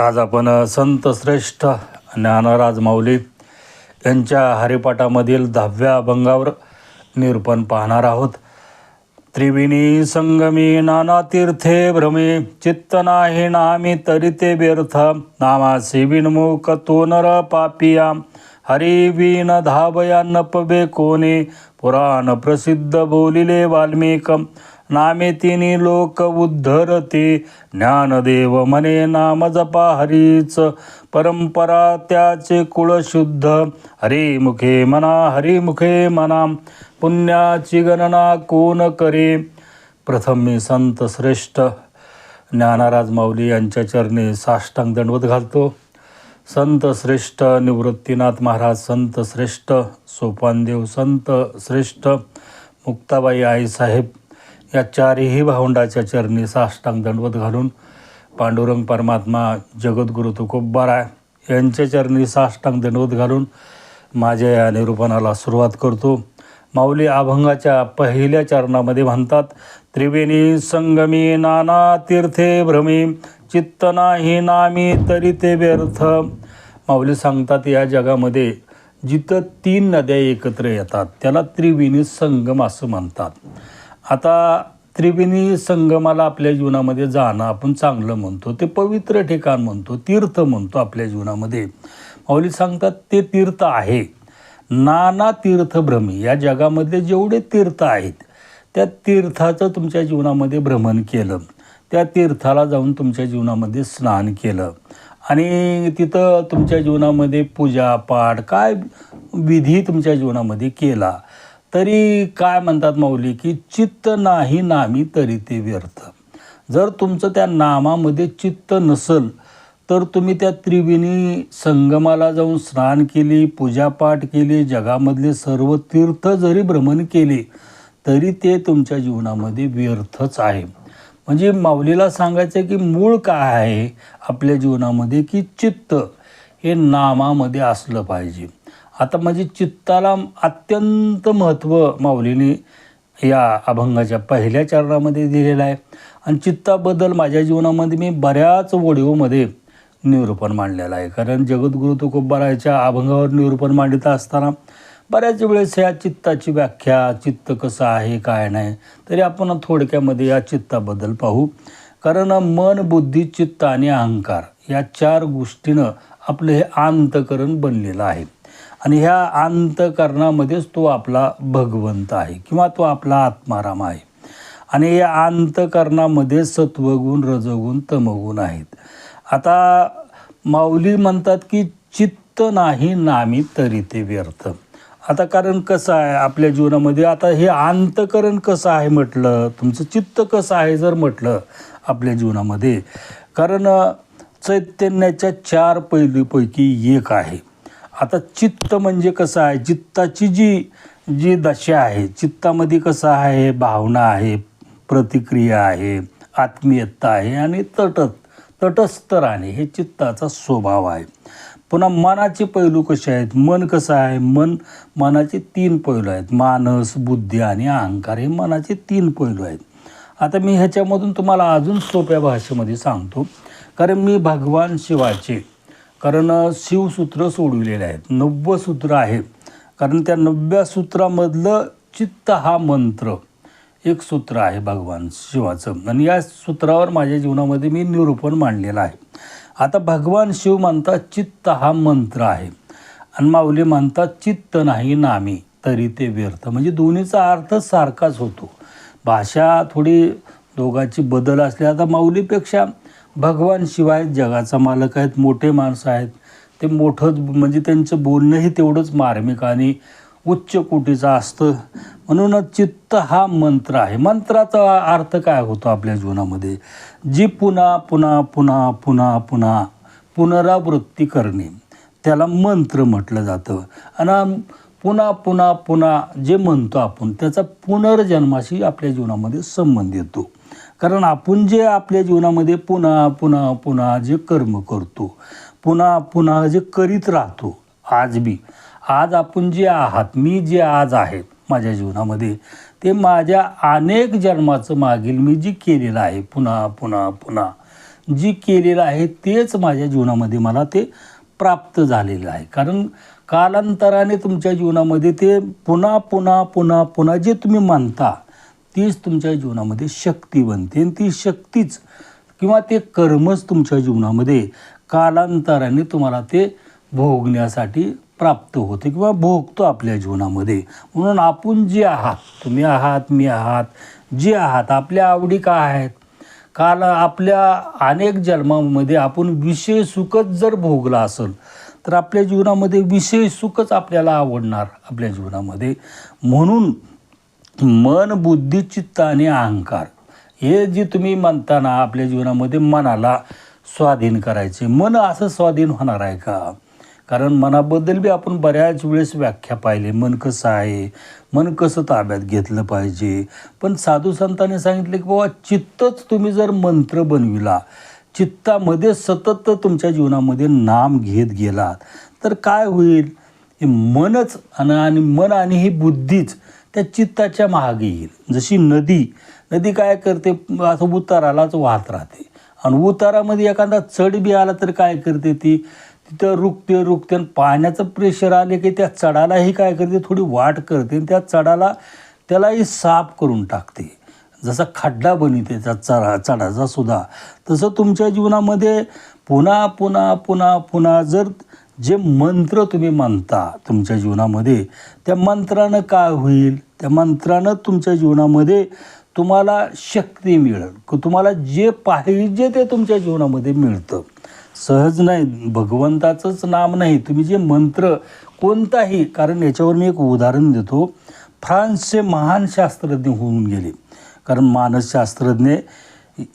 आज आपण संत श्रेष्ठ ज्ञानराज माऊली यांच्या हरिपाठामधील दहाव्या अभंगावर निरूपण पाहणार आहोत. त्रिविणी संगमी नाना तीर्थे भ्रमे चित्त नाही नामी तरी ते व्यर्थ. नामासी विनमुख तो नर पापिया हरिवीन धावया नपबे कोणे. पुराण प्रसिद्ध बोलिले वाल्मिक नामे तिनी लोक उद्धरते. ज्ञानदेव मने नाम जपा हरीच. परंपरा त्याचे कुळ शुद्ध. हरिमुखे मना हरिमुखे मना पुण्याची गणना कोण करे? प्रथम मी संत श्रेष्ठ ज्ञानाराज माऊली यांच्या चरणी साष्टांग दंडवत घालतो. संत श्रेष्ठ निवृत्तीनाथ महाराज संत श्रेष्ठ सोपानदेव संत श्रेष्ठ मुक्ताबाई आईसाहेब या चारही भावंडाच्या चरणी साष्टांग दंडवत घालून पांडुरंग परमात्मा जगद्गुरु तुकोबाराय यांच्या चरणी साष्टांग दंडवत घालून माझ्या या निरूपणाला सुरुवात करतो. माऊली अभंगाच्या पहिल्या चरणामध्ये म्हणतात त्रिवेणी संगमी नाना तीर्थे भ्रमी चित्त नाही नामी तरी ते व्यर्थ. माऊली सांगतात या जगामध्ये जिथं तीन नद्या एकत्र येतात त्याला त्रिवेणी संगम असं म्हणतात. आता त्रिवेणी संगमाला आपल्या जीवनामध्ये जाणं आपण चांगलं म्हणतो ते पवित्र ठिकाण म्हणतो तीर्थ म्हणतो आपल्या जीवनामध्ये. माऊली सांगतात ते तीर्थ आहे. नाना तीर्थभ्रमी या जगामध्ये जेवढे तीर्थ आहेत त्या तीर्थाचं तुमच्या जीवनामध्ये भ्रमण केलं. त्या तीर्थाला जाऊन तुमच्या जीवनामध्ये स्नान केलं. आणि तिथं तुमच्या जीवनामध्ये पूजा पाठ काय विधी तुमच्या जीवनामध्ये केला. तरी काय म्हणतात माऊली की चित्त नाही नामी तरी ते व्यर्थ. जर तुमचं त्या नामामध्ये चित्त नसल तर तुम्ही त्या त्रिवेणी संगमाला जाऊन स्नान केली पूजापाठ केली जगामधले सर्व तीर्थ जरी भ्रमण केले तरी ते तुमच्या जीवनामध्ये व्यर्थच आहे. म्हणजे माऊलीला सांगायचं की मूळ काय आहे आपल्या जीवनामध्ये की चित्त हे नामामध्ये असलं पाहिजे. आता म्हणजे चित्ताला अत्यंत महत्त्व माऊलीने या अभंगाच्या पहिल्या चरणामध्ये दिलेलं आहे. आणि चित्ताबद्दल माझ्या जीवनामध्ये मी बऱ्याच ओडिओमध्ये निरूपण मांडलेलं आहे. कारण जगद्गुरु तुकोबारायच्या अभंगावर निरूपण मांडित असताना बऱ्याच वेळेस या चित्ताची व्याख्या चित्त कसं आहे काय नाही तरी आपण थोडक्यामध्ये या चित्ताबद्दल पाहू. कारण मन बुद्धी चित्त आणि अहंकार या चार गोष्टीनं आपलं हे अंतकरण बनलेलं आहे. आणि ह्या अंतकरणामध्येच तो आपला भगवंत आहे किंवा तो आपला आत्माराम आहे. आणि या अंतकरणामध्ये सत्वगुण रजगुण तमगुण आहेत. आता माऊली म्हणतात की चित्त नाही नामी तरी ते व्यर्थ. आता कारण कसं आहे आपल्या जीवनामध्ये आता हे अंतकरण कसं आहे म्हटलं तुमचं चित्त कसं आहे जर म्हटलं आपल्या जीवनामध्ये कारण चैतन्याच्या चार पैलूपैकी एक आहे. आता चित्त म्हणजे कसं आहे? चित्ताची जी जी दशा आहे चित्तामध्ये कसं आहे? भावना आहे प्रतिक्रिया आहे आत्मीयता आहे आणि तट तटस्थ राहणे हे चित्ताचा स्वभाव आहे. पुन्हा मनाचे पैलू कसे आहेत? मन कसं आहे? मन मनाचे तीन पैलू आहेत. मानस बुद्धी आणि अहंकार हे मनाचे तीन पैलू आहेत. आता मी ह्याच्यामधून तुम्हाला अजून सोप्या भाषेमध्ये सांगतो. कारण मी भगवान शिवाचे कारण शिवसूत्र सोडविलेले आहेत. नव्व सूत्र आहे. कारण त्या नव्या सूत्रामधलं चित्त हा मंत्र. एक सूत्र आहे भगवान शिवाचं. आणि या सूत्रावर माझ्या जीवनामध्ये मी निरूपण मांडलेलं आहे. आता भगवान शिव मानतात चित्त हा मंत्र आहे. आणि माऊली मानतात चित्त नाही नामी तरी ते व्यर्थ. म्हणजे दोन्हीचा अर्थ सारखाच होतो. भाषा थोडी दोघांची बदल असल्या आता माऊलीपेक्षा भगवान शिवाय जगाचा मालक आहेत मोठे माणसं आहेत. ते मोठंच म्हणजे त्यांचं बोलणंही तेवढंच मार्मिक आणि उच्च कोटीचं असतं. म्हणूनच चित्त हा मंत्र आहे. मंत्राचा अर्थ काय होतो आपल्या जीवनामध्ये? जी पुन्हा पुन्हा पुन्हा पुन्हा पुन्हा पुनरावृत्ती करणे. त्याला मंत्र म्हटलं जातं. आणि पुन्हा पुन्हा पुन्हा जे म्हणतो आपण त्याचा पुनर्जन्माशी आपल्या जीवनामध्ये संबंध येतो. कारण आपण जे आपल्या जीवनामध्ये पुन्हा पुन्हा पुन्हा जे कर्म करतो पुन्हा पुन्हा जे करीत राहतो आज बी आज आपण जे आहात मी जे आज आहे माझ्या जीवनामध्ये ते माझ्या अनेक जन्माचं मागील मी जी केलेलं आहे पुन्हा पुन्हा पुन्हा जी केलेलं आहे तेच माझ्या जीवनामध्ये मला ते प्राप्त झालेलं आहे. कारण कालांतराने तुमच्या जीवनामध्ये ते पुन्हा पुन्हा पुन्हा पुन्हा जे तुम्ही मानता तीच तुमच्या जीवनामध्ये शक्ती बनते आणि ती शक्तीच किंवा ते कर्मच तुमच्या जीवनामध्ये कालांतराने तुम्हाला ते भोगण्यासाठी प्राप्त होते किंवा भोगतो आपल्या जीवनामध्ये. म्हणून आपण जे आहात तुम्ही आहात मी आहात जे आहात आपल्या आवडी काय आहेत? काल आपल्या अनेक जन्मामध्ये आपण विषय सुखच जर भोगला असेल तर आपल्या जीवनामध्ये विषय सुखच आपल्याला आवडणार आपल्या जीवनामध्ये. म्हणून मन बुद्धी चित्त आणि अहंकार हे जे तुम्ही म्हणताना आपल्या जीवनामध्ये मनाला स्वाधीन करायचे. मन असं स्वाधीन होणार आहे का? कारण मनाबद्दल बी आपण बऱ्याच वेळेस व्याख्या पाहिले. मन कसं आहे? मन कसं ताब्यात घेतलं पाहिजे? पण साधू संतांनी सांगितले की बाबा चित्तच तुम्ही जर मंत्र बनविला चित्तामध्ये सतत तुमच्या जीवनामध्ये नाम घेत गेलात तर काय होईल? हे मनच आणि आणि मन आणि ही बुद्धीच त्या चित्ताच्या मागे येईल. जशी नदी नदी काय करते? असं उतारालाच वाहत राहते. आणि उतारामध्ये एखादा चढ बी आला तर काय करते ती? तिथं रुकते रुकते आणि पाण्याचं प्रेशर आले की त्या चढालाही काय करते? थोडी वाट करते आणि त्या चढाला त्यालाही साफ करून टाकते. जसा खड्डा बनवते त्या चढा चढाचा सुद्धा. तसं तुमच्या जीवनामध्ये पुन्हा पुन्हा पुन्हा पुन्हा जर जे मंत्र तुम्ही म्हणता तुमच्या जीवनामध्ये त्या मंत्रानं काय होईल? त्या मंत्रानं तुमच्या जीवनामध्ये तुम्हाला शक्ती मिळेल. क- तुम्हाला जे पाहिजे ते तुमच्या जीवनामध्ये मिळतं. सहज नाही भगवंताचंच नाम नाही. तुम्ही जे मंत्र कोणताही कारण याच्यावर मी एक उदाहरण देतो. फ्रान्सचे महान शास्त्रज्ञ होऊन गेले. कारण मानसशास्त्रज्ञ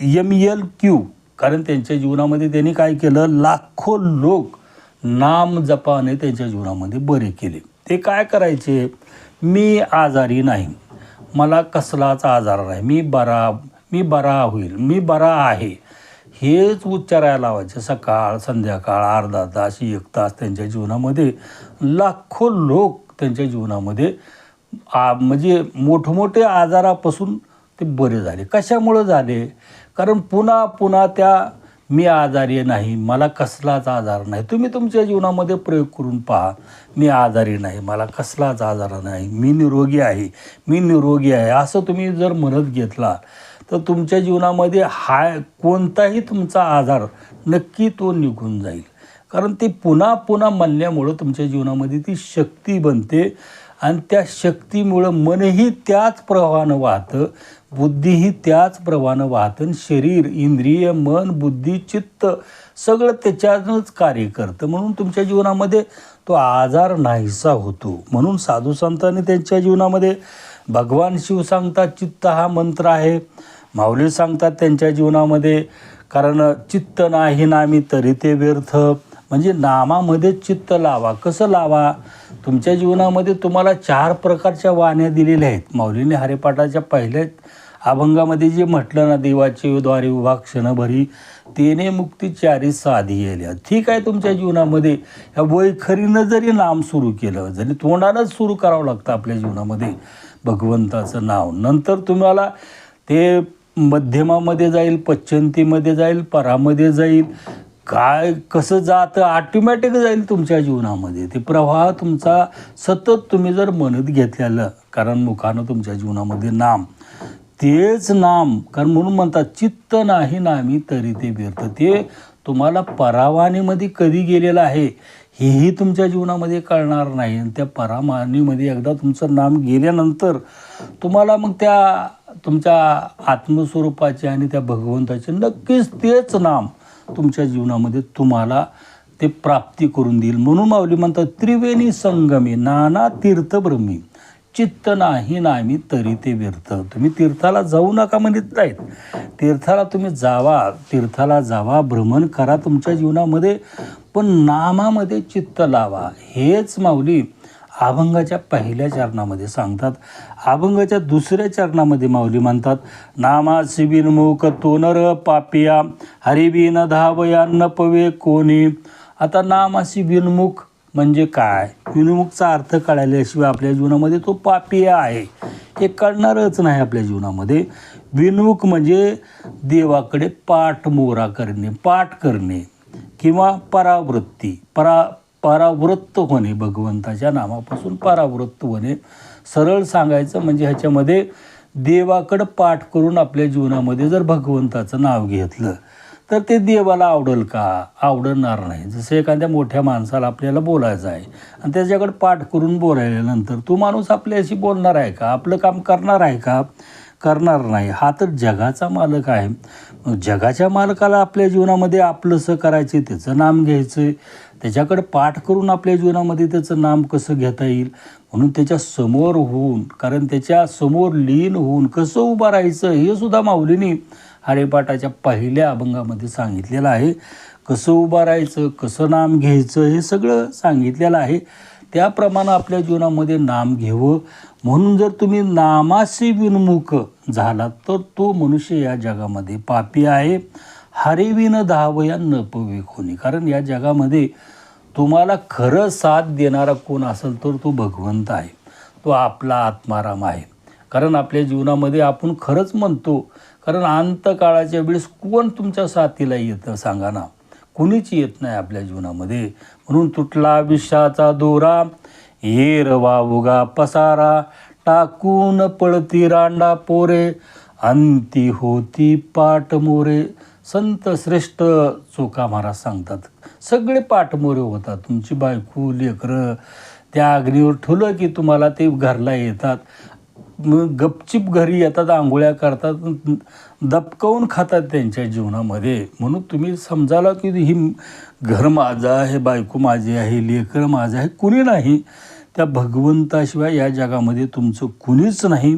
एम एल क्यू कारण त्यांच्या जीवनामध्ये त्यांनी काय केलं? लाखो लोक नाम जपाने त्यांच्या जीवनामध्ये बरे केले. ते काय करायचे? मी आजारी नाही. मला कसलाच आजार नाही. मी बरा मी बरा होईल. मी बरा आहे. हेच उच्चारायला लावायचे. सकाळ संध्याकाळ अर्धा तास एक तास त्यांच्या जीवनामध्ये लाखो लोक त्यांच्या जीवनामध्ये आ म्हणजे मोठमोठे आजारापासून ते बरे झाले. कशामुळं झाले? कारण पुन्हा पुन्हा त्या मी आजारी नाही मला कसलाच आजार नाही. तुम्ही तुमच्या जीवनामध्ये प्रयोग करून पहा मी आजारी नाही मला कसलाच आजार नाही. मी निरोगी आहे मी निरोगी आहे. असं तुम्ही जर म्हणत घेतला तर तुमच्या जीवनामध्ये हाय कोणताही तुमचा आजार नक्की तो निघून जाईल. कारण ते पुन्हा पुन्हा म्हणल्यामुळं तुमच्या जीवनामध्ये ती शक्ती बनते आणि त्या शक्तीमुळं मनही त्याच प्रवाहानं वाहतं. बुद्धीही त्याच त्याचप्रमाणे वाहतन शरीर इंद्रिय मन बुद्धी चित्त सगळं त्याच्यातच कार्य करतं. म्हणून तुमच्या जीवनामध्ये तो आजार नाहीसा होतो. म्हणून साधू संतांनी त्यांच्या जीवनामध्ये भगवान शिव सांगतात चित्त हा मंत्र आहे. माऊली सांगतात त्यांच्या जीवनामध्ये कारण चित्त नाही नामी तरी ते व्यर्थ. म्हणजे नामामध्ये चित्त लावा. कसं लावा? तुमच्या जीवनामध्ये तुम्हाला चार प्रकारच्या वाण्या दिलेल्या आहेत. माऊलीने हरिपाठाच्या पहिल्या अभंगामध्ये जे म्हटलं ना देवाचे द्वारे उभा क्षणभरी तेने मुक्ती चारी साधी येल्या. ठीक आहे तुमच्या जीवनामध्ये या वैखरीनं जरी नाम सुरू केलं जरी तोंडानंच सुरू करावं लागतं आपल्या जीवनामध्ये भगवंताचं नाव. नंतर तुम्हाला ते मध्यमामध्ये जाईल पश्चंतीमध्ये जाईल परामध्ये जाईल काय कसं जातं ऑटोमॅटिक जाईल तुमच्या जीवनामध्ये. ते प्रवाह तुमचा सतत तुम्ही जर म्हणत घेतलेलं कारण मुखानं तुमच्या जीवनामध्ये नाम तेच नाम कारण म्हणून म्हणतात चित्त नाही नामी तरी ते व्यर्थ. ते तुम्हाला परावानीमध्ये कधी गेलेलं आहे हेही तुमच्या जीवनामध्ये कळणार नाही. आणि त्या परामानीमध्ये एकदा तुमचं नाम गेल्यानंतर तुम्हाला मग त्या तुमच्या आत्मस्वरूपाचे आणि त्या भगवंताचे नक्कीच तेच नाम तुमच्या जीवनामध्ये तुम्हाला ते प्राप्ती करून देईल. म्हणून माऊली म्हणतात त्रिवेणी संगमी नाना तीर्थब्रह्मी. चित्त नाही नामी तरी ते व्यर्थ. तुम्ही तीर्थाला जाऊ नका म्हणत नाहीत. तीर्थाला तुम्ही जावा. तीर्थाला जावा. भ्रमण करा तुमच्या जीवनामध्ये. पण नामामध्ये चित्त लावा. हेच माऊली अभंगाच्या पहिल्या चरणामध्ये सांगतात. अभंगाच्या दुसऱ्या चरणामध्ये माऊली म्हणतात नामासी बिनमुख तोनर पापिया. हरिबिन धावया न पवे कोणी. आता नामासी बिनमुख म्हणजे काय? विनमुखचा अर्थ कळाल्याशिवाय आपल्या जीवनामध्ये तो पापीय आहे. हे कळणारच नाही आपल्या जीवनामध्ये. विनमुख म्हणजे देवाकडे पाठमोरा करणे पाठ करणे किंवा परावृत्ती परा परावृत्त होणे भगवंताच्या नामापासून परावृत्त होणे. सरळ सांगायचं म्हणजे ह्याच्यामध्ये देवाकडं पाठ करून आपल्या जीवनामध्ये जर भगवंताचं नाव घेतलं तर ते देवाला आवडेल का? आवडणार नाही. जसं एखाद्या मोठ्या माणसाला आपल्याला बोलायचं आहे आणि त्याच्याकडे पाठ करून बोलायल्यानंतर तो माणूस आपल्याशी बोलणार आहे का? आपलं काम करणार आहे का? करणार नाही. हा तर जगाचा मालक आहे. मग जगाच्या मालकाला आपल्या जीवनामध्ये आपलंसं करायचं त्याचं नाम घ्यायचं त्याच्याकडे पाठ करून आपल्या जीवनामध्ये त्याचं नाम कसं घेता येईल? म्हणून त्याच्यासमोर होऊन कारण त्याच्यासमोर लीन होऊन कसं उभं राहायचं हे सुद्धा माऊलीने हरिपाठाच्या पहिल्या अभंगामध्ये सांगितलेलं आहे. कसं उभं राहायचं कसं नाम घ्यायचं हे सगळं सांगितलेलं आहे. त्याप्रमाणे आपल्या जीवनामध्ये नाम घ्यावं. म्हणून जर तुम्ही नामाशी विनमुख झालात तर तो मनुष्य या जगामध्ये पापी आहे. हरिविन धावया न कोणी कारण या जगामध्ये तुम्हाला खरं साथ देणारा कोण असेल तर तो भगवंत आहे. तो आपला आत्माराम आहे. कारण आपल्या जीवनामध्ये आपण खरंच म्हणतो कारण अंतकाळाच्या वेळेस कोण तुमच्या साथीला येतं सांगा ना. कुणीच येत नाही आपल्या जीवनामध्ये. म्हणून तुटला विषाचा दोरा येर उगा पसारा टाकून पळती रांडा पोरे अंती होती पाट मोरे. संत श्रेष्ठ चोका महाराज सांगतात सगळे पाठमोरे होतात तुमची बायको लेकरं त्या अग्नीवर ठेवलं की तुम्हाला ते घरला येतात. गपचिप घरी येतात आंघोळ्या करतात दपकवून खातात त्यांच्या जीवनामध्ये. म्हणून तुम्ही समजाला की ही घर माझं आहे बायको माझी आहे लेकर माझं आहे कुणी नाही. त्या भगवंताशिवाय या जगामध्ये तुमचं कुणीच नाही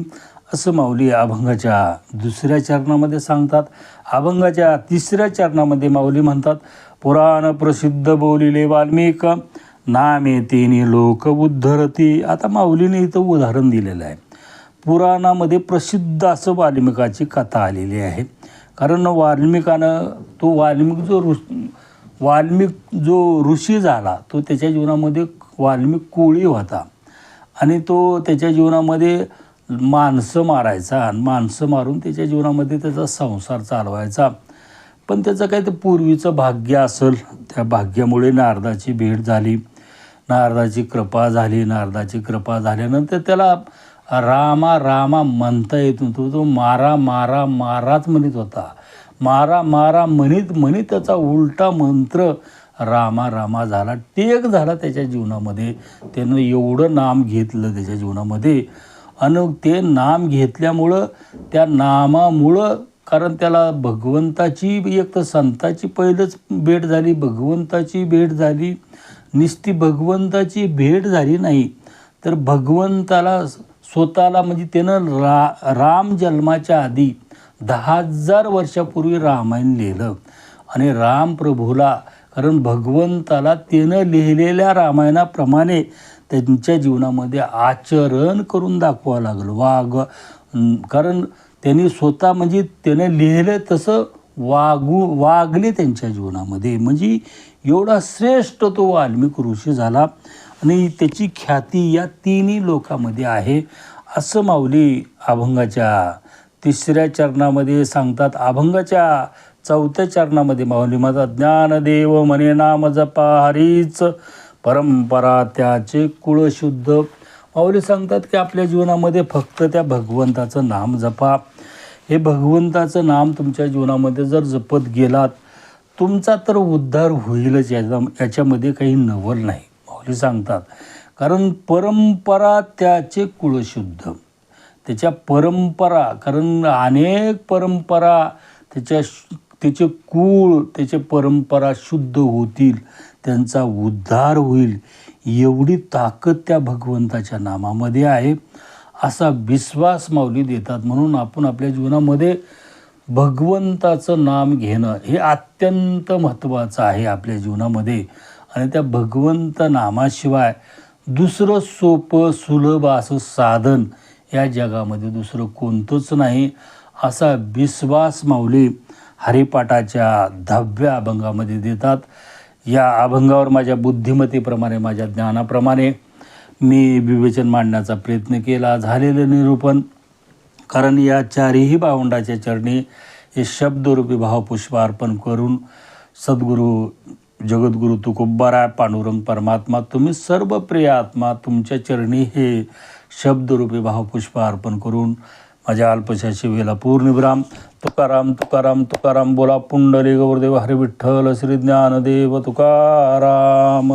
असं माऊली अभंगाच्या दुसऱ्या चरणामध्ये सांगतात. अभंगाच्या तिसऱ्या चरणामध्ये माऊली म्हणतात पुराण प्रसिद्ध बोलिले वाल्मिक नामे तिने लोक उद्धरती. आता माऊलीने इथं उदाहरण दिलेलं आहे. पुराणामध्ये प्रसिद्ध असं वाल्मिकाची कथा आलेली आहे. कारण वाल्मिकानं तो वाल्मिक जो ऋ वाल्मिक जो ऋषी झाला तो त्याच्या जीवनामध्ये वाल्मिक कोळी होता. आणि तो त्याच्या जीवनामध्ये माणसं मारायचा आणि माणसं मारून त्याच्या जीवनामध्ये त्याचा संसार चालवायचा. पण त्याचं काही ते पूर्वीचं भाग्य असेल त्या भाग्यामुळे नारदाची भेट झाली. नारदाची कृपा झाली नारदाची कृपा झाल्यानंतर त्याला रामा रामा म्हणता येत. तो तो मारा मारा माराच म्हणत होता. मारा मारा म्हणीत म्हणीत त्याचा उलटा मंत्र रामा रामा झाला. टेक झाला त्याच्या जीवनामध्ये. त्यानं एवढं नाम घेतलं त्याच्या जीवनामध्ये. आणि ते नाम घेतल्यामुळं त्या नामामुळं कारण त्याला भगवंताची एक तर संताची पहिलंच भेट झाली. भगवंताची भेट झाली. निस्ती भगवंताची भेट झाली नाही. तर भगवंताला स्वतःला म्हणजे त्यानं रा राम जन्माच्या आधी दहा हजार वर्षापूर्वी रामायण लिहिलं. आणि राम प्रभूला कारण भगवंताला त्यानं लिहिलेल्या रामायणाप्रमाणे त्यांच्या जीवनामध्ये आचरण करून दाखवावं लागलं. वाग कारण त्यांनी स्वतः म्हणजे त्याने लिहिलं तसं वागू वागले त्यांच्या जीवनामध्ये. म्हणजे एवढा श्रेष्ठ तो वाल्मिक ऋषी झाला. आणि त्याची ख्याती या तिन्ही लोकांमध्ये आहे. असं माऊली अभंगाच्या तिसऱ्या चरणामध्ये सांगतात. अभंगाच्या चौथ्या चरणामध्ये माऊली माझा ज्ञानदेव म्हणे नाम जपा हरीच परंपरा त्याचे कुळशुद्ध माऊली सांगतात की आपल्या जीवनामध्ये फक्त त्या भगवंताचं नाम जपा. हे भगवंताचं नाम तुमच्या जीवनामध्ये जर जपत गेलात तुमचा तर उद्धार होईलच. याचा याच्यामध्ये काही नवल नाही. माऊली सांगतात. कारण परंपरा त्याचे कुळशुद्ध. त्याच्या परंपरा कारण अनेक परंपरा त्याच्या त्याचे कुळ त्याचे परंपरा शुद्ध होतील त्यांचा उद्धार होईल एवढी ताकद त्या भगवंताच्या नामामध्ये आहे. असा विश्वास माऊली देतात. म्हणून आपण आपल्या जीवनामध्ये भगवंताचं नाम घेणं हे अत्यंत महत्त्वाचं आहे आपल्या जीवनामध्ये. आणि त्या भगवंत नामाशिवाय दुसरं सोपं सुलभ असं साधन या जगामध्ये दुसरं कोणतंच नाही असा विश्वास माऊली हरिपाठाच्या दहाव्या अभंगामध्ये देतात. या अभंगावर माझ्या बुद्धिमत्तेप्रमाणे माझ्या ज्ञानाप्रमाणे मी विवेचन मांडण्याचा प्रयत्न केला. झालेलं निरूपण कारण या चारही भावंडाच्या चरणी हे शब्दरूपी भावपुष्प अर्पण करून सद्गुरू जगद्गुरू तुकोबाराय पांडुरंग परमात्मा. तुम्ही सर्व प्रिय आत्मा तुमच्या चरणी हे शब्दरूपी भावपुष्प अर्पण करून माझ्या अल्पशा शिवेला पूर्णविराम तुकाराम तुकाराम तुकाराम बोला पुंडली गौरदेव हरिविठ्ठल श्री ज्ञानदेव तुकाराम.